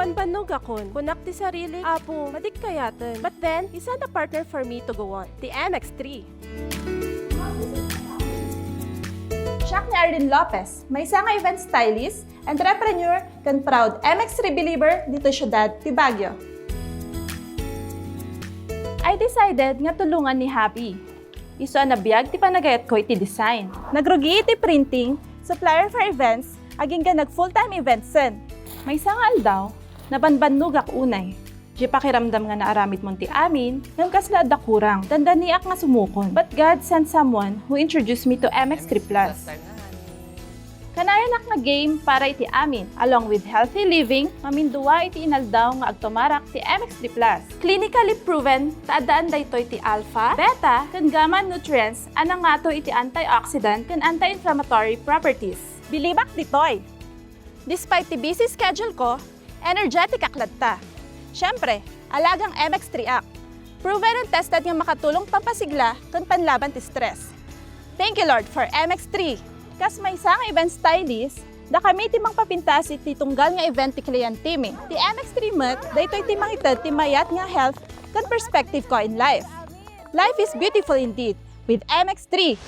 Nabanbanog akon. Kunak ti sarili. Apo, madik kayaten. But then, isa na partner for me to go on. The MX3. Siya ni Arlene Lopez, may isa nga event stylist, entrepreneur, kan proud MX3 believer dito syudad ti Baguio. I decided nga tulungan ni Happy. Iso na biyag ti panagayat ko iti design. Nagrugi iti printing, supplier for events, aging ka nag full-time event sen. May isa nga aldaw, nabanbannog ak unay. Di pakiramdam nga naaramit mo ti amin, ngam kasla da kurang, dandaniak nga sumukon. But God sent someone who introduced me to MX3 Plus. Kanayanak nga game para iti amin, along with healthy living, maminduwa iti inaldaw nga agtumarak ti MX3 Plus. Clinically proven, taadaan da ito iti alpha, beta, kan gamma nutrients, anang nga to iti antioxidant kan anti-inflammatory properties. Bilibak ditoy! Despite ti busy schedule ko, energetic aklat ta. Siyempre, alagang MX3 Act. Proven and tested nga makatulong pampasigla kan panlaban ti stress. Thank you Lord for MX3. Kas may isang event stylist, da kami ti mang papintas iti tunggal nga event ti kliyente mi. Ti MX3 mat, dayto iti mangited ti mayat nga health kan perspective ko in life. Life is beautiful indeed with MX3.